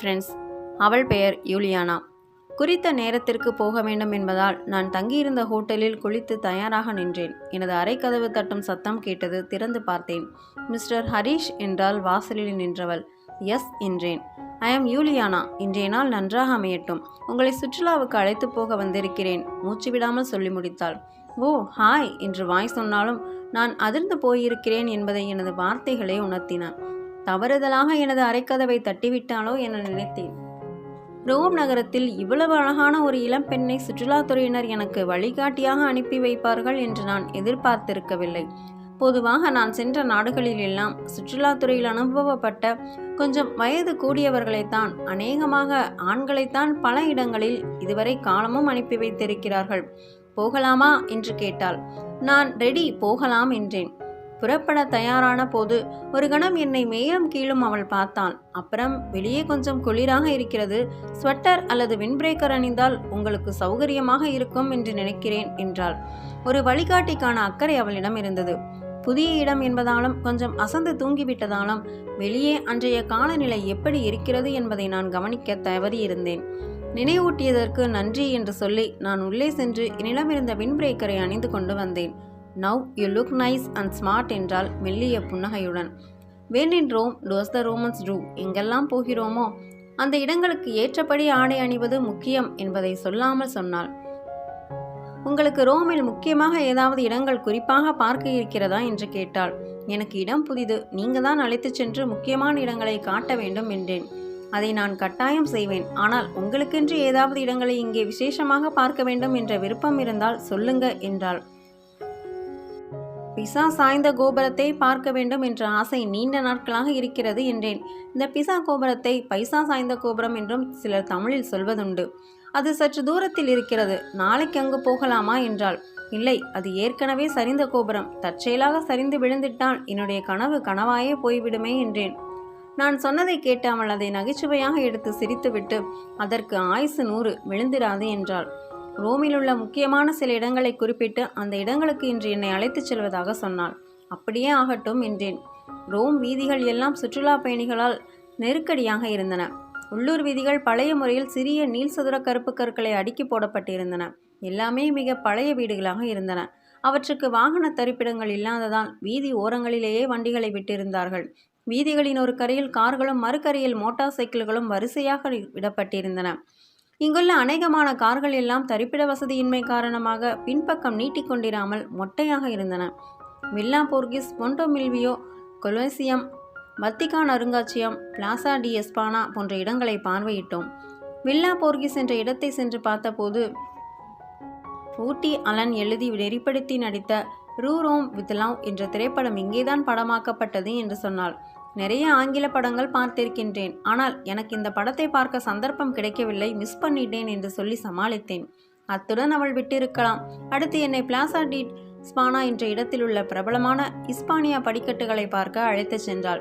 Hi friends அவள் பெயர் யூலியானா. குறித்த நேரத்திற்கு போக வேண்டும் என்பதால் நான் தங்கியிருந்த ஹோட்டலில் குளித்து தயாராக நின்றேன். எனது அறைக்கதவு தட்டும் சத்தம் கேட்டது திறந்து பார்த்தேன். மிஸ்டர் ஹரீஷ் என்றால் வாசலில் நின்றவள். எஸ் என்றேன். I am Yuliana. இன்றைய நாள் நன்றாக அமையட்டும். உங்களை சுற்றுலாவுக்கு அழைத்து போக வந்திருக்கிறேன். மூச்சு விடாமல் சொல்லி முடித்தாள். ஓ ஹாய் என்று வாய் சொன்னாலும் நான் அதிர்ந்து போயிருக்கிறேன் என்பதை எனது வார்த்தைகளே உணர்த்தின. தவறுதலாக எனது அரைக்கதவை தட்டிவிட்டாலோ என நினைத்தேன். ரோம் நகரத்தில் இவ்வளவு அழகான ஒரு இளம்பெண்ணை சுற்றுலாத்துறையினர் எனக்கு வழிகாட்டியாக அனுப்பி வைப்பார்கள் என்று நான் எதிர்பார்த்திருக்கவில்லை. பொதுவாக நான் சென்ற நாடுகளில் எல்லாம் சுற்றுலாத்துறையில் அனுபவப்பட்ட கொஞ்சம் வயது கூடியவர்களைத்தான் அநேகமாக ஆண்களைத்தான் பல இடங்களில் இதுவரை காலமும் அனுப்பி வைத்திருக்கிறார்கள். போகலாமா? என்று கேட்டாள். நான் ரெடி போகலாம் என்றேன். புறப்பட தயாரான போது ஒரு கணம் என்னை மேலும் கீழும் அவள் பார்த்தாள். அப்புறம் வெளியே கொஞ்சம் குளிராக இருக்கிறது. ஸ்வெட்டர் அல்லது விண்பிரேக்கர் அணிந்தால் உங்களுக்கு சௌகரியமாக இருக்கும் என்று நினைக்கிறேன் என்றாள். ஒரு வழிகாட்டிக்கான அக்கறை அவளிடம் இருந்தது. புதிய இடம் என்பதாலும் கொஞ்சம் அசந்து தூங்கிவிட்டதாலும் வெளியே அன்றைய காலநிலை எப்படி இருக்கிறது என்பதை நான் கவனிக்க தவறியிருந்தேன் நினைவூட்டியதற்கு நன்றி என்று சொல்லி நான் உள்ளே சென்று என்னிடமிருந்த விண்பிரேக்கரை அணிந்து கொண்டு வந்தேன். Now you look nice and smart என்றால் மெல்லிய புன்னகையுடன். When in Rome do as the Romans do எங்கெல்லாம் போகிறோமோ? அந்த இடங்களுக்கு ஏற்றபடி ஆடை அணிவது முக்கியம் என்பதை சொல்லாமல் சொன்னாள். உங்களுக்கு ரோமில் முக்கியமாக ஏதாவது இடங்கள் குறிப்பாக பார்க்க இருக்கிறதா? என்று கேட்டாள். எனக்கு இடம் புதிது நீங்க தான் அழைத்துச் சென்று முக்கியமான இடங்களை காட்ட வேண்டும் என்றேன். அதை நான் கட்டாயம் செய்வேன் ஆனால் உங்களுக்கென்று ஏதாவது இடங்களை இங்கே விசேஷமாக பார்க்க வேண்டும் என்ற விருப்பம் இருந்தால் சொல்லுங்க என்றாள். பிசா சாய்ந்த கோபுரத்தை பார்க்க வேண்டும் என்ற ஆசை நீண்ட நாட்களாக இருக்கிறது என்றேன். இந்த பிசா கோபுரத்தை பைசா சாய்ந்த கோபுரம் என்றும் சிலர் தமிழில் சொல்வதுண்டு. அது சற்று தூரத்தில் இருக்கிறது. நாளைக்கு அங்கு போகலாமா என்றாள். இல்லை அது ஏற்கனவே சரிந்த கோபுரம். தற்செயலாக சரிந்து விழுந்துட்டால் என்னுடைய கனவு கனவாயே போய்விடுமே என்றேன். நான் சொன்னதை கேட்டு அவள் அதை நகைச்சுவையாக எடுத்து சிரித்துவிட்டு அதற்கு ஆயுசு நூறு விழுந்திராது என்றாள். ரோமில் உள்ள முக்கியமான சில இடங்களை குறிப்பிட்டு அந்த இடங்களுக்கு இன்று என்னை அழைத்துச் செல்வதாக சொன்னாள். அப்படியே ஆகட்டும் என்றேன். ரோம் வீதிகள் எல்லாம் சுற்றுலா பயணிகளால் நெருக்கடியாக இருந்தன. உள்ளூர் வீதிகள் பழைய முறையில் சிறிய நீள் சதுர கருப்பு கற்களை அடுக்கி போடப்பட்டிருந்தன. எல்லாமே மிக பழைய வீடுகளாக இருந்தன. அவற்றுக்கு வாகன தரிப்பிடங்கள் இல்லாததால் வீதி ஓரங்களிலேயே வண்டிகளை விட்டிருந்தார்கள். வீதிகளின் ஒரு கரையில் கார்களும் மறுக்கரையில் மோட்டார் சைக்கிள்களும் வரிசையாக விடப்பட்டிருந்தன. இங்குள்ள அநேகமான கார்கள் எல்லாம் தரிப்பிட வசதியின்மை காரணமாக பின்பக்கம் நீட்டிக்கொண்டிராமல் மொட்டையாக இருந்தன. Villa Borghese Ponte Milvio Colosseum Vatican அருங்காட்சியம் plaza de Espana போன்ற இடங்களை பார்வையிட்டோம். வில்லா போர்கிஸ் என்ற இடத்தை சென்று பார்த்தபோது ஊட்டி அலன் எழுதி நெறிப்படுத்தி நடித்த ரூ ரோம் வித் லவ் என்ற திரைப்படம் இங்கேதான் படமாக்கப்பட்டது என்று சொன்னாள். நிறைய ஆங்கில படங்கள் பார்த்திருக்கின்றேன். ஆனால் எனக்கு இந்த படத்தை பார்க்க சந்தர்ப்பம் கிடைக்கவில்லை. மிஸ் பண்ணிட்டேன் என்று சொல்லி சமாளித்தேன். அத்துடன் அவள் விட்டிருக்கலாம். அடுத்து என்னை பிளாசா டி ஸ்பானா என்ற இடத்தில் உள்ள பிரபலமான இஸ்பானியா படிக்கட்டுகளை பார்க்க அழைத்துச் சென்றாள்.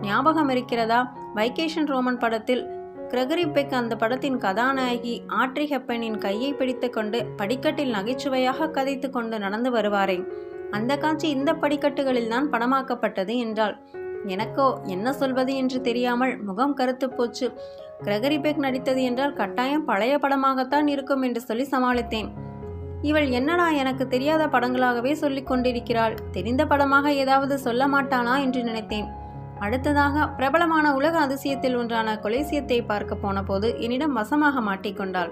ஞாபகம் இருக்கிறதா? வைகேஷன் ரோமன் படத்தில் கிரகரி பெக் அந்த படத்தின் கதாநாயகி ஆட்ரி ஹெப்பனின் கையை பிடித்துக்கொண்டு படிக்கட்டில் நகைச்சுவையாக கதைத்து கொண்டு நடந்து வருவாரே. அந்த காட்சி இந்த படிக்கட்டுகளில் தான் படமாக்கப்பட்டது என்றாள். எனக்கோ என்ன சொல்வது என்று தெரியாமல் முகம் கருத்து போச்சு. கிரகரி பெக் நடித்தது என்றால் கட்டாயம் பழைய படமாகத்தான் இருக்கும் என்று சொல்லி சமாளித்தேன். இவள் என்னடா எனக்கு தெரியாத படங்களாகவே சொல்லிக் கொண்டிருக்கிறாள். தெரிந்த படமாக ஏதாவது சொல்ல மாட்டானா என்று நினைத்தேன். அடுத்ததாக பிரபலமான உலக அதிசயத்தில் ஒன்றான கொலேசியத்தை பார்க்க போன போது என்னிடம் வசமாக மாட்டிக்கொண்டாள்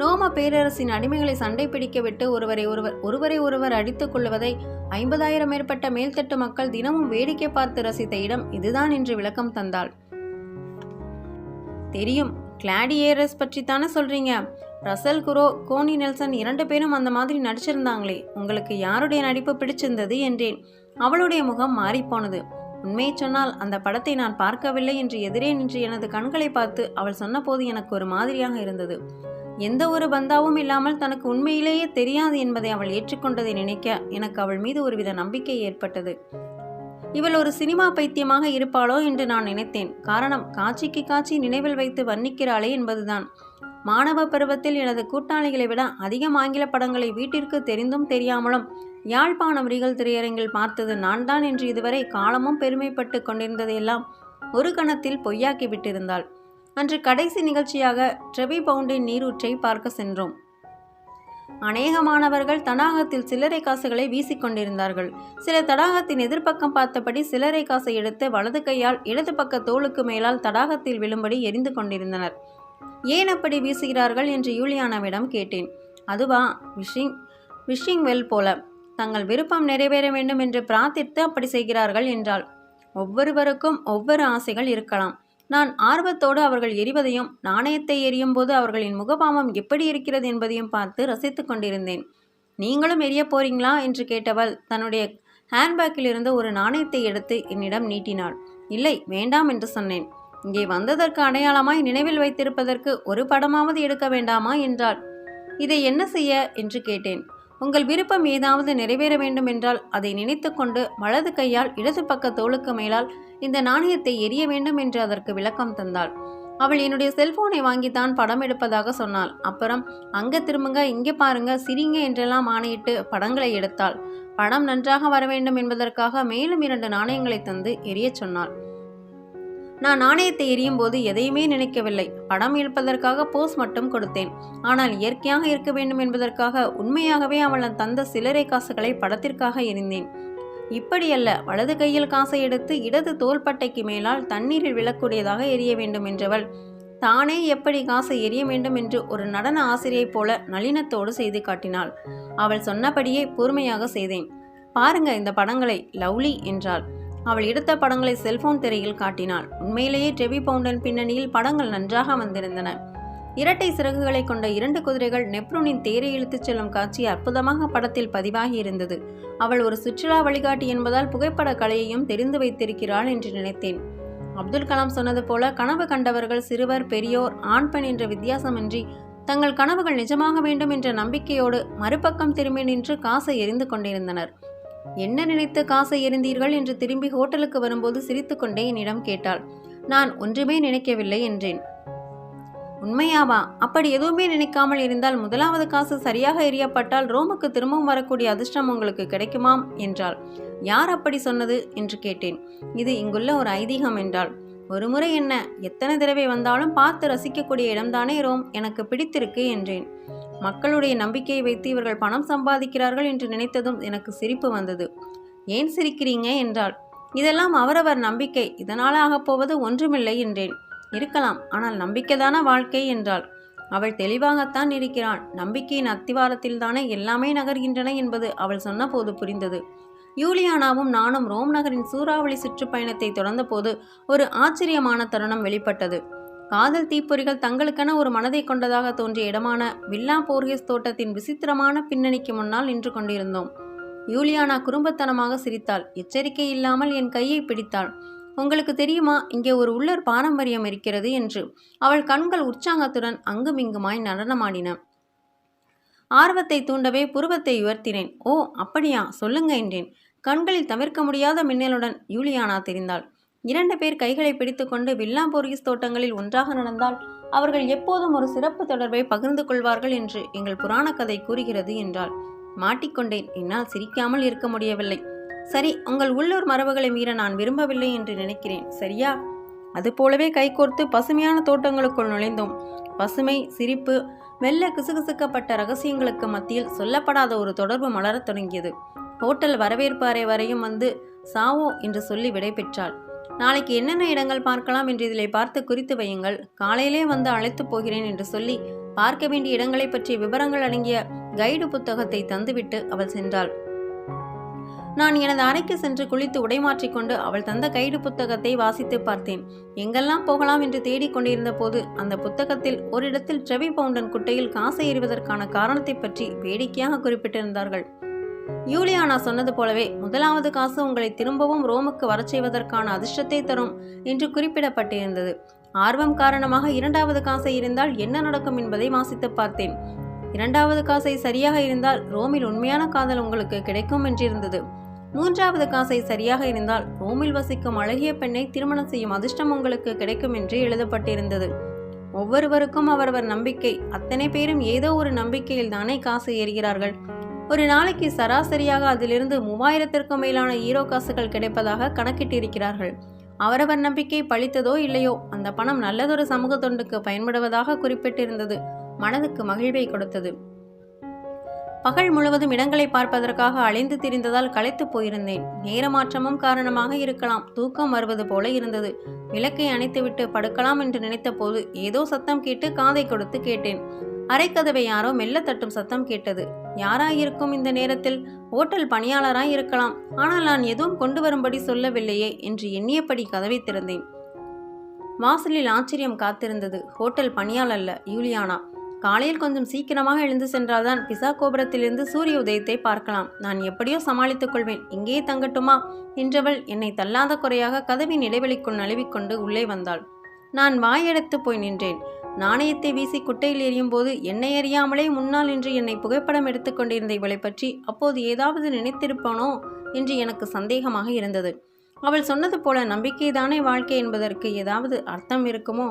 ரோம பேரரசின் அடிமைகளை சண்டை பிடிக்க விட்டு ஒருவரை ஒருவர் ஒருவரை ஒருவர் அடித்துக் கொள்வதை ஐம்பதாயிரம் மேற்பட்ட மேல்தட்டு மக்கள் தினமும் வேடிக்கை பார்த்து ரசித்த இடம் இதுதான் என்று விளக்கம் தந்தாள். தெரியும் கிளாடியேரஸ் பற்றி தானே சொல்றீங்க? ரசல் குரோ கோனி நெல்சன் இரண்டு பேரும் அந்த மாதிரி நடிச்சிருந்தாங்களே உங்களுக்கு யாருடைய நடிப்பு பிடிச்சிருந்தது என்றேன். அவளுடைய முகம் மாறிப்போனது. உண்மையை சொன்னால் அந்த படத்தை நான் பார்க்கவில்லை என்று எதிரே நின்று எனது கண்களை பார்த்து அவள் சொன்னபோது எனக்கு ஒரு மாதிரியாக இருந்தது. எந்த ஒரு பந்தாவும் இல்லாமல் தனக்கு உண்மையிலேயே தெரியாது என்பதை அவள் ஏற்றுக்கொண்டதை நினைக்க எனக்கு அவள் மீது ஒருவித நம்பிக்கை ஏற்பட்டது. இவள் ஒரு சினிமா பைத்தியமாக இருப்பாளோ என்று நான் நினைத்தேன். காரணம் காட்சிக்கு காட்சி நினைவில் வைத்து வர்ணிக்கிறாளே என்பதுதான். மாணவ பருவத்தில் எனது கூட்டாளிகளை விட அதிகம் ஆங்கில படங்களை வீட்டிற்கு தெரிந்தும் தெரியாமலும் யாழ்ப்பாணம் ரீகல் திரையரங்கில் பார்த்தது நான் தான் என்று இதுவரை காலமும் பெருமைப்பட்டு கொண்டிருந்ததையெல்லாம் ஒரு கணத்தில் பொய்யாக்கி விட்டிருந்தாள். அன்று கடைசி நிகழ்ச்சியாக ட்ரெவி பவுண்டின் நீரூற்றை பார்க்க சென்றோம். அநேகமானவர்கள் தடாகத்தில் சில்லறை காசுகளை வீசிக்கொண்டிருந்தார்கள் சில தடாகத்தின் எதிர்ப்பக்கம் பார்த்தபடி சில்லறை காசை எடுத்து வலது கையால் இடது பக்க தோளுக்கு மேலால் தடாகத்தில் விழும்படி எரிந்து கொண்டிருந்தனர். ஏன் அப்படி வீசுகிறார்கள்? என்று யூலியானாவிடம் கேட்டேன். அதுவா விஷிங் விஷிங் வெல் போல. தங்கள் விருப்பம் நிறைவேற வேண்டும் என்று பிரார்த்தித்து அப்படி செய்கிறார்கள் என்றாள். ஒவ்வொருவருக்கும் ஒவ்வொரு ஆசைகள் இருக்கலாம். நான் ஆர்வத்தோடு அவர்கள் எரிவதையும் நாணயத்தை எரியும் போது அவர்களின் முகபாவம் எப்படி இருக்கிறது என்பதையும் பார்த்து ரசித்து கொண்டிருந்தேன். நீங்களும் எரிய போறீங்களா? என்று கேட்டவள் தன்னுடைய ஹேண்ட்பேக்கிலிருந்து ஒரு நாணயத்தை எடுத்து என்னிடம் நீட்டினாள். இல்லை வேண்டாம் என்று சொன்னேன். இங்கே வந்ததற்கு அடையாளமாய் நினைவில் வைத்திருப்பதற்கு ஒரு படமாவது எடுக்க வேண்டாமா? என்றாள். இதை என்ன செய்ய? என்று கேட்டேன். உங்கள் விருப்பம் ஏதாவது நிறைவேற வேண்டும் என்றால் அதை நினைத்துக்கொண்டு வலது கையால் இடது பக்க தோளுக்கு மேலால் இந்த நாணயத்தை எரிய வேண்டும் என்று அதற்கு விளக்கம் தந்தாள். அவள் என்னுடைய செல்போனை வாங்கித்தான் படம் எடுப்பதாக சொன்னாள். அப்புறம் அங்க திரும்புங்க இங்கே பாருங்க சிரிங்க என்றெல்லாம் ஆணையிட்டு படங்களை எடுத்தாள். படம் நன்றாக வர வேண்டும் என்பதற்காக மேலும் இரண்டு நாணயங்களை தந்து எரியச் சொன்னாள். நான் நாணயத்தை எரியும் போது எதையுமே நினைக்கவில்லை. படம் இழுப்பதற்காக போஸ் மட்டும் கொடுத்தேன். ஆனால் இயற்கையாக இருக்க வேண்டும் என்பதற்காக உண்மையாகவே அவள் தந்த சில்லறை காசுகளை படத்திற்காக எரிந்தேன் இப்படியல்ல வலது கையில் காசை எடுத்து இடது தோள்பட்டைக்கு மேலால் தண்ணீரில் விழக்கூடியதாக எரிய வேண்டும் என்றவள். தானே எப்படி காசை எரிய வேண்டும் என்று ஒரு நடன ஆசிரியைப் போல நளினத்தோடு செய்து காட்டினாள். அவள் சொன்னபடியே பொறுமையாக செய்தேன். பாருங்க இந்த படங்களை லவ்லி என்றாள். அவள் எடுத்த படங்களை செல்போன் திரையில் காட்டினாள். உண்மையிலேயே டெவி பவுண்டன் பின்னணியில் படங்கள் நன்றாக வந்திருந்தன. இரட்டை சிறகுகளை கொண்ட இரண்டு குதிரைகள் நெப்ரூனின் தேரை இழுத்துச் செல்லும் காட்சி அற்புதமாக படத்தில் பதிவாகி இருந்தது. அவள் ஒரு சுற்றுலா வழிகாட்டி என்பதால் புகைப்பட கலையையும் தெரிந்து வைத்திருக்கிறாள் என்று நினைத்தேன். அப்துல் கலாம் சொன்னது போல கனவு கண்டவர்கள் சிறுவர் பெரியோர் ஆண் பெண் என்ற வித்தியாசமின்றி தங்கள் கனவுகள் நிஜமாக வேண்டும் என்ற நம்பிக்கையோடு மறுபக்கம் திரும்பி நின்று காசை எரிந்து கொண்டிருந்தனர். என்ன நினைத்து காசை எறிந்தீர்கள் என்று திரும்பி ஹோட்டலுக்கு வரும்போது சிரித்துக்கொண்டே என்னிடம் கேட்டாள். நான் ஒன்றுமே நினைக்கவில்லை என்றேன். உண்மையாவா? அப்படி எதுவுமே நினைக்காமல் இருந்தால் முதலாவது காசு சரியாக எரியப்பட்டால் ரோமுக்கு திரும்பவும் வரக்கூடிய அதிர்ஷ்டம் உங்களுக்கு கிடைக்குமாம்? என்றாள். யார் அப்படி சொன்னது? என்று கேட்டேன். இது இங்குள்ள ஒரு ஐதீகம் என்றாள். ஒரு முறை என்ன எத்தனை தடவை வந்தாலும் பார்த்து ரசிக்கக்கூடிய இடம்தானே ரோம் எனக்கு பிடித்திருக்கு என்றேன். மக்களுடைய நம்பிக்கையை வைத்து இவர்கள் பணம் சம்பாதிக்கிறார்கள் என்று நினைத்ததும் எனக்கு சிரிப்பு வந்தது. ஏன் சிரிக்கிறீங்க என்றாள். இதெல்லாம் அவரவர் நம்பிக்கை இதனால் ஆகப்போவது ஒன்றுமில்லை என்றேன். இருக்கலாம் ஆனால் நம்பிக்கைதான வாழ்க்கை என்றாள். அவள் தெளிவாகத்தான் இருக்கிறாள். நம்பிக்கையின் அத்திவாரத்தில்தானே எல்லாமே நகர்கின்றன என்பது அவள் சொன்னபோது புரிந்தது. யூலியானாவும் நானும் ரோம் நகரின் சூறாவளி சுற்றுப்பயணத்தை தொடர்ந்தபோது ஒரு ஆச்சரியமான தருணம் வெளிப்பட்டது. காதல் தீப்பொறிகள் தங்களுக்கென ஒரு மனதை கொண்டதாக தோன்றிய இடமான வில்லா போர்கேஸ் தோட்டத்தின் விசித்திரமான பின்னணிக்கு முன்னால் நின்று கொண்டிருந்தோம். யூலியானா குறும்பத்தனமாக சிரித்தாள். எச்சரிக்கை இல்லாமல் என் கையை பிடித்தாள். உங்களுக்கு தெரியுமா இங்கே ஒரு உள்ளர் பாரம்பரியம் இருக்கிறது என்று அவள் கண்கள் உற்சாகத்துடன் அங்குமிங்குமாய் நடனமாடின. ஆர்வத்தை தூண்டவே புருவத்தை உயர்த்தினேன். ஓ அப்படியா? சொல்லுங்க என்றேன். கண்களில் தவிர்க்க முடியாத மின்னலுடன் யூலியானா தெரிந்தாள். இரண்டு பேர் கைகளை பிடித்துக்கொண்டு வில்லாம்போர்கிஸ் தோட்டங்களில் ஒன்றாக நடந்தால் அவர்கள் எப்போதும் ஒரு சிறப்பு தொடர்பை பகிர்ந்து கொள்வார்கள் என்று எங்கள் புராண கதை கூறுகிறது என்றாள். மாட்டிக்கொண்டேன். என்னால் சிரிக்காமல் இருக்க முடியவில்லை. சரி உங்கள் உள்ளூர் மரபுகளை மீற நான் விரும்பவில்லை என்று நினைக்கிறேன். சரியா? அதுபோலவே கைகோர்த்து பசுமையான தோட்டங்களுக்குள் நுழைந்தோம். பசுமை சிரிப்பு மெல்ல கிசுகிசுக்கப்பட்ட ரகசியங்களுக்கு மத்தியில் சொல்லப்படாத ஒரு தொடர்பு மலரத் தொடங்கியது. ஹோட்டல் வரவேற்பு அறை வரையும் வந்து சாவோ என்று சொல்லி விடைபெற்றாள் நாளைக்கு என்னென்ன இடங்கள் பார்க்கலாம் என்று இதில் பார்த்து குறித்து வையுங்கள். காலையிலே வந்து அழைத்து போகிறேன் என்று சொல்லி பார்க்க வேண்டிய இடங்களை பற்றிய விவரங்கள் அடங்கிய கைடு புத்தகத்தை தந்துவிட்டு அவள் சென்றாள். நான் எனது அறைக்கு சென்று குளித்து உடைமாற்றிக்கொண்டு அவள் தந்த கைடு புத்தகத்தை வாசித்து பார்த்தேன். எங்கெல்லாம் போகலாம்? என்று தேடிக்கொண்டிருந்த போது அந்த புத்தகத்தில் ஒரு இடத்தில் ட்ரெவி பவுண்டன் குட்டையில் காசை எறிவதற்கான காரணத்தை பற்றி வேடிக்கையாக குறிப்பிட்டிருந்தார்கள். யூலியானா சொன்னது போலவே முதலாவது காசு உங்களை திரும்பவும் ரோமுக்கு வரச் செய்வதற்கான அதிர்ஷ்டத்தை தரும் என்று குறிப்பிடப்பட்டிருந்தது. ஆர்வம் காரணமாக இரண்டாவது காசை இருந்தால் என்ன நடக்கும் என்பதை வாசித்து பார்த்தேன். இரண்டாவது காசை சரியாக இருந்தால் ரோமில் உண்மையான காதல் உங்களுக்கு கிடைக்கும் என்றிருந்தது. மூன்றாவது காசை சரியாக இருந்தால் ரோமில் வசிக்கும் அழகிய பெண்ணை திருமணம் செய்யும் அதிர்ஷ்டம் உங்களுக்கு கிடைக்கும் என்று எழுதப்பட்டிருந்தது. ஒவ்வொருவருக்கும் அவரவர் நம்பிக்கை. அத்தனை பேரும் ஏதோ ஒரு நம்பிக்கையில் தானே காசு ஏறுகிறார்கள் ஒரு நாளைக்கு சராசரியாக அதிலிருந்து மூவாயிரத்திற்கும் மேலான ஈரோ காசுகள் கிடைப்பதாக கணக்கிட்டிருக்கிறார்கள். அவரவர் நம்பிக்கை பழித்ததோ இல்லையோ அந்த பணம் நல்லதொரு சமூக தொண்டுக்கு பயன்படுவதாக குறிப்பிட்டிருந்தது. மனதுக்கு மகிழ்வை கொடுத்தது. பகல் முழுவதும் இடங்களை பார்ப்பதற்காக அலைந்து திரிந்ததால் களைத்து போயிருந்தேன். நேரமாற்றமும் காரணமாக இருக்கலாம். தூக்கம் வருவது போல இருந்தது. விளக்கை அணைத்துவிட்டு படுக்கலாம் என்று நினைத்தபோது ஏதோ சத்தம் கேட்டு காதை கொடுத்து கேட்டேன். அரைக்கதவை யாரோ மெல்ல தட்டும் சத்தம் கேட்டது. யாராயிருக்கும் இந்த நேரத்தில்? ஓட்டல் பணியாளராய் இருக்கலாம். ஆனால் நான் எதுவும் கொண்டு வரும்படி சொல்லவில்லையே என்று எண்ணியபடி கதவை திறந்தேன். வாசலில் ஆச்சரியம் காத்திருந்தது. ஹோட்டல் பணியாளல்ல யூலியானா. காலையில் கொஞ்சம் சீக்கிரமாக எழுந்து சென்றால்தான் பிசா கோபுரத்திலிருந்து சூரிய உதயத்தை பார்க்கலாம். நான் எப்படியோ சமாளித்துக் கொள்வேன். இங்கேயே தங்கட்டுமா? என்றவள் என்னை தள்ளாத குறையாக கதவின் இடைவெளிக்குள் நழுவிக்கொண்டு உள்ளே வந்தாள். நான் வாயெடுத்து போய் நின்றேன். நாணயத்தை வீசி குட்டையில் எறியும் போது என்னை அறியாமலே முன்னால் நின்று என்னை புகைப்படம் எடுத்துக்கொண்டிருந்த இவளை பற்றி அப்போது ஏதாவது நினைத்திருப்பானோ? என்று எனக்கு சந்தேகமாக இருந்தது. அவள் சொன்னது போல நம்பிக்கைதானே வாழ்க்கை என்பதற்கு ஏதாவது அர்த்தம் இருக்குமோ?